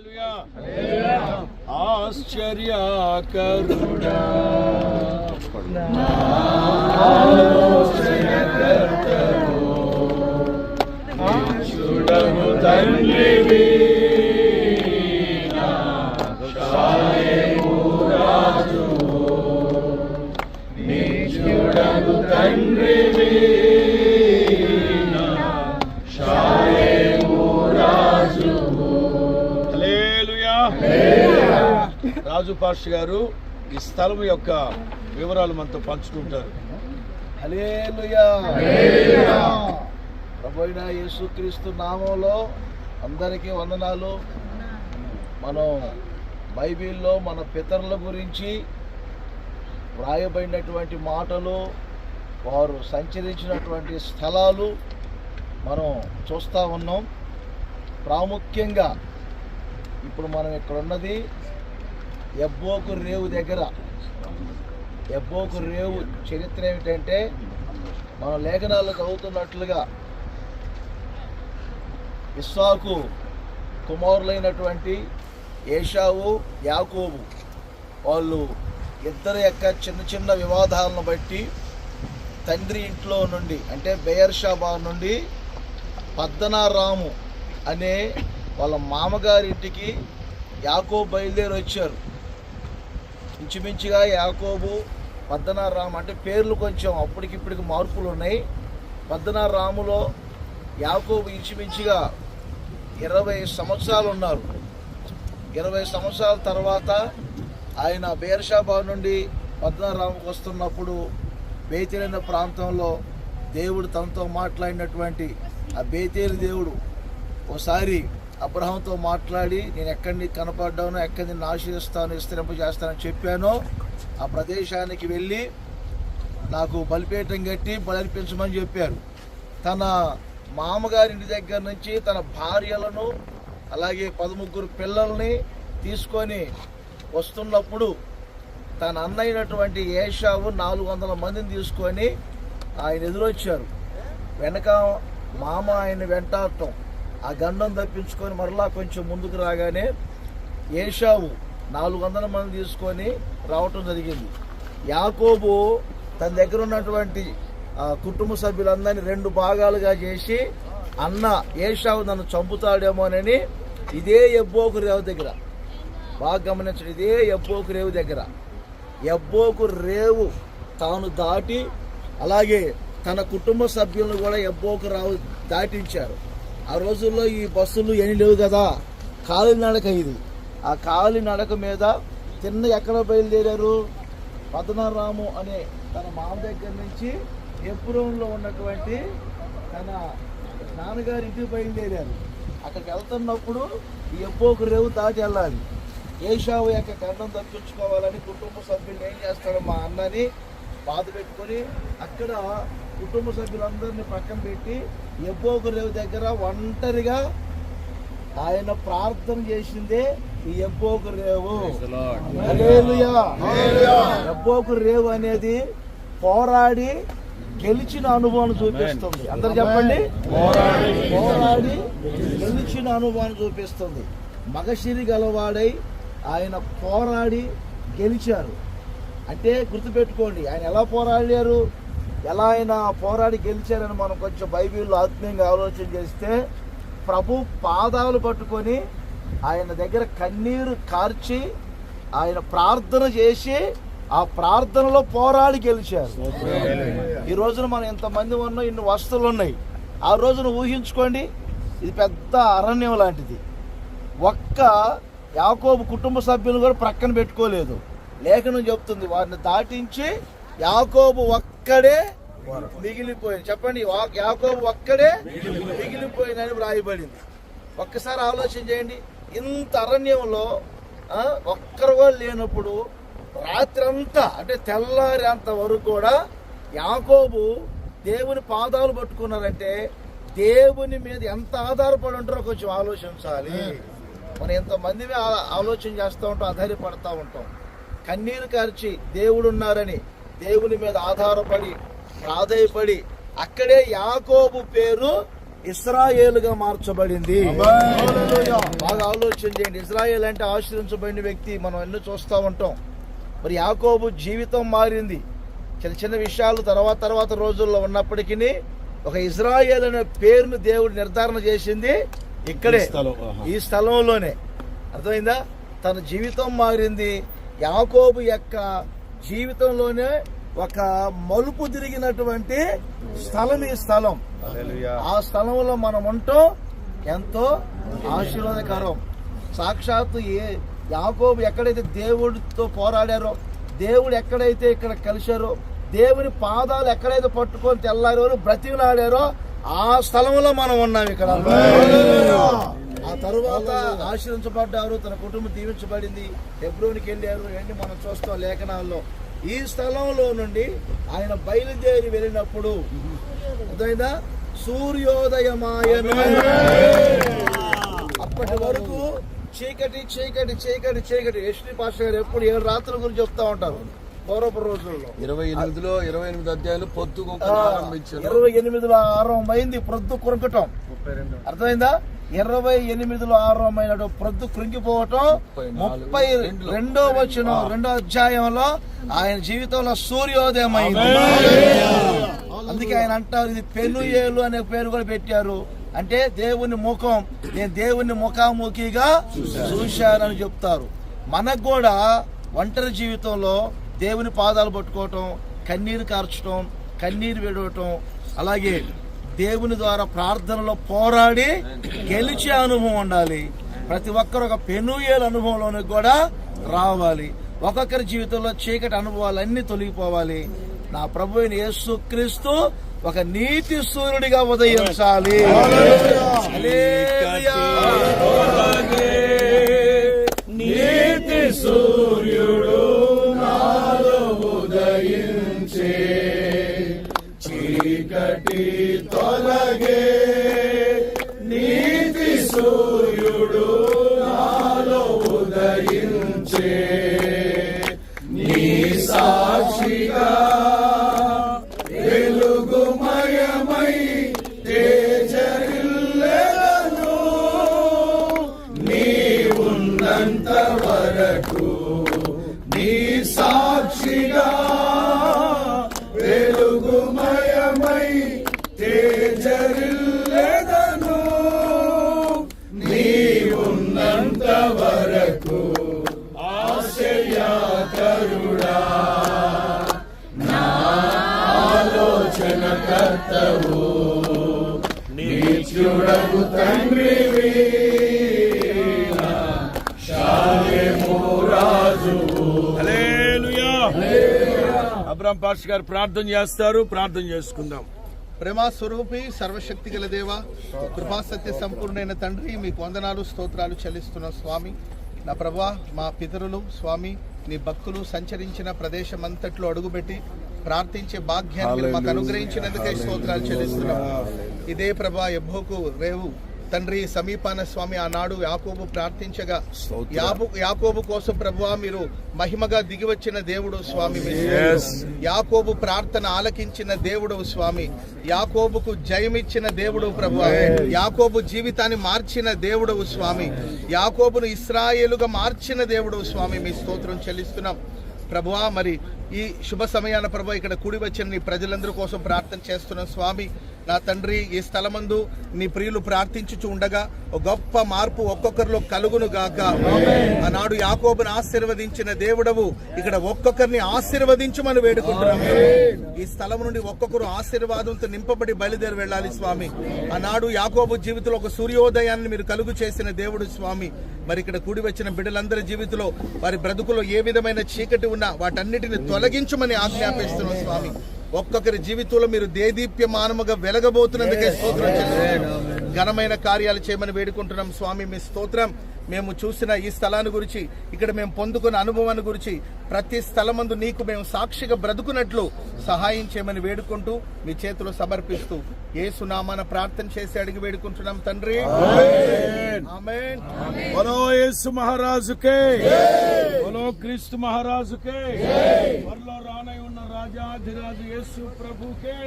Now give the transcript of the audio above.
హల్లెలూయా. ఆశ్చర్యకరుడా చూడము తండ్రివి రాజు గారు ఈ స్థలం యొక్క వివరాలు మనతో పంచుకుంటారు. హల్లెలూయా. యేసుక్రీస్తు నామంలో అందరికీ వందనాలు. మనం బైబిల్లో మన పితరుల గురించి వ్రాయబడినటువంటి మాటలు వారు సంచరించినటువంటి స్థలాలు మనం చూస్తూ ఉన్నాం. ప్రాముఖ్యంగా ఇప్పుడు మనం ఇక్కడ ఉన్నది ఎబ్బోకు రేవు దగ్గర. ఎబ్బోకు రేవు చరిత్ర ఏమిటంటే మన లేఖనాలు చదువుతున్నట్లుగా ఇస్సాకు కుమారులైనటువంటి ఏషావు యాకోబు వాళ్ళు ఇద్దరి యొక్క చిన్న చిన్న వివాదాలను బట్టి తండ్రి ఇంట్లో నుండి అంటే బెయర్షాబా నుండి పద్దనారాము అనే వాళ్ళ మామగారింటికి యాకోబు బయలుదేరి వచ్చారు ఇంచుమించుగా యాకోబు పద్దనారాము అంటే పేర్లు కొంచెం అప్పటికిప్పటికి మార్పులు ఉన్నాయి. పద్దనారాములో యాకోబు ఇంచుమించుగా ఇరవై సంవత్సరాలు ఉన్నారు. ఇరవై సంవత్సరాల తర్వాత ఆయన బేర్షాబా నుండి పద్మనారాముకు వస్తున్నప్పుడు బేతేలిన ప్రాంతంలో దేవుడు తనతో మాట్లాడినటువంటి ఆ బేతేలు దేవుడు ఒకసారి అబ్రహంతో మాట్లాడి నేను ఎక్కడిని కనపడ్డానో ఎక్కడిని నాశిస్తాను ఆశీర్స్తాను చేస్తానని చెప్పానో ఆ ప్రదేశానికి వెళ్ళి నాకు బలిపేటం కట్టి బలర్పించమని చెప్పారు. తన మామగారింటి దగ్గర నుంచి తన భార్యలను అలాగే పదముగ్గురు పిల్లల్ని తీసుకొని వస్తున్నప్పుడు తన అన్నైనటువంటి ఏషావు నాలుగు వందల మందిని తీసుకొని ఆయన ఎదురొచ్చారు. వెనక మామ ఆయన వెంటాడటం. ఆ గండం తప్పించుకొని మరలా కొంచెం ముందుకు రాగానే ఏషావు నాలుగు వందల మంది తీసుకొని రావటం జరిగింది. యాకోబు తన దగ్గర ఉన్నటువంటి కుటుంబ సభ్యులందరినీ రెండు భాగాలుగా చేసి అన్న ఏషావు నన్ను చంపుతాడేమోనని ఇదే ఎబ్బోకు రేవు దగ్గర. బాగా గమనించండి ఇదే ఎబ్బోకు రేవు దగ్గర. ఎబ్బోకు రేవు తాను దాటి అలాగే తన కుటుంబ సభ్యులను కూడా ఎబ్బోకు రావు దాటించారు. ఆ రోజుల్లో ఈ బస్సులు ఏమీ లేవు కదా. కాలినడక ఇది. ఆ కాలినడక మీద చిన్న ఎక్కడ బయలుదేరారు? పద్మనారాము అనే తన మామ దగ్గర నుంచి ఎప్పురంలో ఉన్నటువంటి తన నాన్నగారి ఇంటికి బయలుదేరారు. అక్కడికి వెళ్తున్నప్పుడు ఈ ఎబ్బోకు రేవు దాటి వెళ్ళాలి. ఏషావు యొక్క కన్నం తప్పించుకోవాలని కుటుంబ సభ్యులు ఏం చేస్తాడు మా అన్నని బాధ పెట్టుకొని అక్కడ కుటుంబ సభ్యులందరినీ పక్కన పెట్టి ఎబ్బోకు రేవు దగ్గర ఒంటరిగా ఆయన ప్రార్థన చేసిందే ఈ ఎబ్బోకు రేవు. ఎబ్బోకు రేవు అనేది పోరాడి గెలిచిన అనుభవాన్ని చూపిస్తుంది. అందరు చెప్పండి. పోరాడి గెలిచిన అనుభవాన్ని చూపిస్తుంది. మగశిరి గలవాడై ఆయన పోరాడి గెలిచారు. అంటే గుర్తుపెట్టుకోండి ఆయన ఎలా పోరాడారు? ఎలా అయినా పోరాడి గెలిచారని మనం కొంచెం బైబిల్లో ఆత్మీయంగా ఆలోచన చేస్తే ప్రభు పాదాలు పట్టుకొని ఆయన దగ్గర కన్నీరు కార్చి ఆయన ప్రార్థన చేసి ఆ ప్రార్థనలో పోరాడి గెలిచారు. ఈ రోజున మనం ఇంతమంది ఉన్నాం ఇన్ని వస్తువులు ఉన్నాయి. ఆ రోజున ఊహించుకోండి ఇది పెద్ద అరణ్యం లాంటిది. ఒక్క యాకోబు కుటుంబ సభ్యులు కూడా ప్రక్కన పెట్టుకోలేదు. లేఖనం చెప్తుంది వారిని దాటించి యాకోబు ఒక్కడే మిగిలిపోయింది. చెప్పండి యాకోబు ఒక్కడే మిగిలిపోయిందని వ్రాయబడింది. ఒక్కసారి ఆలోచన చేయండి. ఇంత అరణ్యంలో ఒక్కరు లేనప్పుడు రాత్రి అంతా అంటే తెల్లారేంత వరకు కూడా యాకోబు దేవుని పాదాలు పట్టుకున్నారంటే దేవుని మీద ఎంత ఆధారపడి ఉంటారో కొంచెం ఆలోచించాలి. మనం ఎంతమంది ఆలోచన చేస్తూ ఉంటాం ఆధారపడతా ఉంటాం. కన్నీరు కార్చి దేవుడు ఉన్నారని దేవుని మీద ఆధారపడి ప్రాధాయపడి అక్కడే యాకోబు పేరు ఇస్రాయేలుగా మార్చబడింది. బాగా ఆలోచన చేయండి. ఇజ్రాయేల్ అంటే ఆశ్రయించబడిన వ్యక్తి మనం ఎన్నో చూస్తూ ఉంటాం. మరి యాకోబు జీవితం మారింది. చిన్న చిన్న విషయాలు తర్వాత తర్వాత రోజుల్లో ఉన్నప్పటికీ ఒక ఇజ్రాయేల్ అనే పేరును దేవుడు నిర్ధారణ చేసింది ఇక్కడే ఈ స్థలంలోనే. అర్థమైందా? తన జీవితం మారింది. యాకోబు యొక్క జీవితంలోనే ఒక మలుపు తిరిగినటువంటి స్థలం ఈ స్థలం. ఆ స్థలంలో మనం ఉంటాం. ఎంతో ఆశీర్వాదకరం. సాక్షాత్తు ఏ యాకోబు ఎక్కడైతే దేవుడితో పోరాడారో దేవుడు ఎక్కడైతే ఇక్కడ కలిశారో దేవుని పాదాలు ఎక్కడైతే పట్టుకొని తెల్లారో బ్రతిమలాడారో ఆ స్థలంలో మనం ఉన్నాం ఇక్కడ. ఆ తరువాత ఆశ్రయించబడ్డారు తన కుటుంబం దీవించబడింది. హెబ్రోనికి వెళ్ళారు ఇవన్నీ మనం చూస్తాం లేఖనాల్లో. ఈ స్థలంలో నుండి ఆయన బయలుదేరి వెళ్ళినప్పుడు అర్థమైందా? సూర్యోదయమాయను. అప్పటి వరకు చీకటి చీకటి చీకటి చీకటి. ఎస్టీ పాస్టర్ గారు ఎప్పుడు ఏడు రాత్రుల గురించి చెప్తా ఉంటారు. పూర్వపు రోజుల్లో. ఇరవై ఎనిమిదిలో ఇరవై ఎనిమిది అధ్యాయులు ఆరంభించారు ఇరవై ఎనిమిదిలో ఆరంభమైంది ప్రొద్దు కురకటం. అర్థమైందా? ఇరవై ఎనిమిదిలో ఆరంభమైన ప్రొద్దు కృంగిపోవటం. ముప్పై రెండో వచ్చిన రెండో అధ్యాయంలో ఆయన జీవితంలో సూర్యోదయం అయింది అందుకే ఆయన అంటారు ఇది పెనుయేలు అనే పేరు కూడా పెట్టారు. అంటే దేవుని ముఖం నేను దేవుని ముఖాముఖిగా చూశానని చెప్తారు. మనకు కూడా ఒంటరి జీవితంలో దేవుని పాదాలు పట్టుకోవటం కన్నీరు కార్చడం కన్నీరు విడవటం అలాగే దేవుని ద్వారా ప్రార్థనలో పోరాడి గెలిచే అనుభవం ఉండాలి. ప్రతి ఒక్కరు ఒక పెనుయేలు అనుభవంలోనికి కూడా రావాలి. ఒక్కొక్కరి జీవితంలో చీకటి అనుభవాలన్నీ తొలగిపోవాలి. నా ప్రభు అయిన యేసు క్రీస్తు ఒక నీతి సూర్యుడిగా ఉదయించాలి హల్లెలూయా. నీతి సూర్యుడు నాలో ఉదయించే. చీకటి తొలగే నీతి సూర్యుడు నీవున్నంత వరకు ఆశయాకరుడా నా ఆలోచన కర్తవు. నీచుడకు తండ్రివి అబ్రాం పాష్ గారు ప్రార్థన చేస్తారు ప్రార్థన చేసుకుందాం. ప్రేమా స్వరూపి సర్వశక్తి గల దేవ కృపా సత్య సంపూర్ణైన తండ్రి మీకు వందనాలు స్తోత్రాలు చెల్లిస్తున్న స్వామి. నా ప్రభా మా పితరులు స్వామి నీ భక్తులు సంచరించిన ప్రదేశం అంతట్లో అడుగుపెట్టి ప్రార్థించే భాగ్యాన్ని మాకు అనుగ్రహించినందుకే స్తోత్రాలు చెల్లిస్తున్నాం. ఇదే ప్రభా ఎబ్బోకు రేవు. తండ్రి సమీపాన స్వామి ఆనాడు యాకోబు ప్రార్థించగా యాకోబు కోసం ప్రభువా మీరు మహిమగా దిగివచ్చిన దేవుడు స్వామి. యాకోబు ప్రార్థన ఆలకించిన దేవుడు స్వామి. యాకోబుకు జయమిచ్చిన దేవుడు ప్రభు యాకోబు జీవితాన్ని మార్చిన దేవుడు స్వామి. యాకోబును ఇస్రాయేలుగా మార్చిన దేవుడు స్వామి. మీ స్తోత్రం చెల్లిస్తున్నాం. ప్రభువా మరి ఈ శుభ సమయాన ప్రభు ఇక్కడ కూడి వచ్చిన నీ ప్రజలందరి కోసం ప్రార్థన చేస్తున్నాం స్వామి నా తండ్రి ఈ స్థలమందు నీ ప్రియులు ప్రార్థించుచు ఉండగా ఒక గొప్ప మార్పు ఒక్కొక్కరిలో కలుగును గాక. ఆనాడు యాకోబును ఆశీర్వదించిన దేవుడవు ఇక్కడ ఒక్కొక్కరిని ఆశీర్వదించమని వేడుకుంటున్నాం. ఈ స్థలం నుండి ఒక్కొక్కరు ఆశీర్వాదంతో నింపబడి బయలుదేరి వెళ్ళాలి స్వామి. ఆనాడు యాకోబు జీవితంలో ఒక సూర్యోదయాన్ని మీరు కలుగు చేసిన దేవుడు స్వామి. మరి ఇక్కడ కూడి వచ్చిన బిడ్డలందరి జీవితంలో వారి బ్రతుకులో ఏ విధమైన చీకటి ఉన్నా వాటన్నిటిని తొలగించమని ఆజ్ఞాపిస్తున్నాం స్వామి. ఒక్కొక్కరి జీవితంలో మీరు దేదీప్యమానముగా వెలగబోతున్నందుకే స్తోత్రం. ఘనమైన కార్యాలు చేయమని వేడుకుంటున్నాం. స్వామి మీ స్తోత్రం మేము చూసిన ఈ స్థలాన్ని గురించి ఇక్కడ మేము పొందుకున్న అనుభవాన్ని గురించి ప్రతి స్థలమందు నీకు మేము సాక్షిగా బ్రతుకున్నట్లు సహాయం చేయమని వేడుకుంటూ మీ చేతిలో సమర్పిస్తూ ఏ సునామాన ప్రార్థన చేసి అడిగి వేడుకుంటున్నాం తండ్రి. మహారాజుకే. బలో క్రీస్తు మహారాజుకే. త్వరలో రానై ఉన్న రాజాధిరాజు యేసు ప్రభుకే.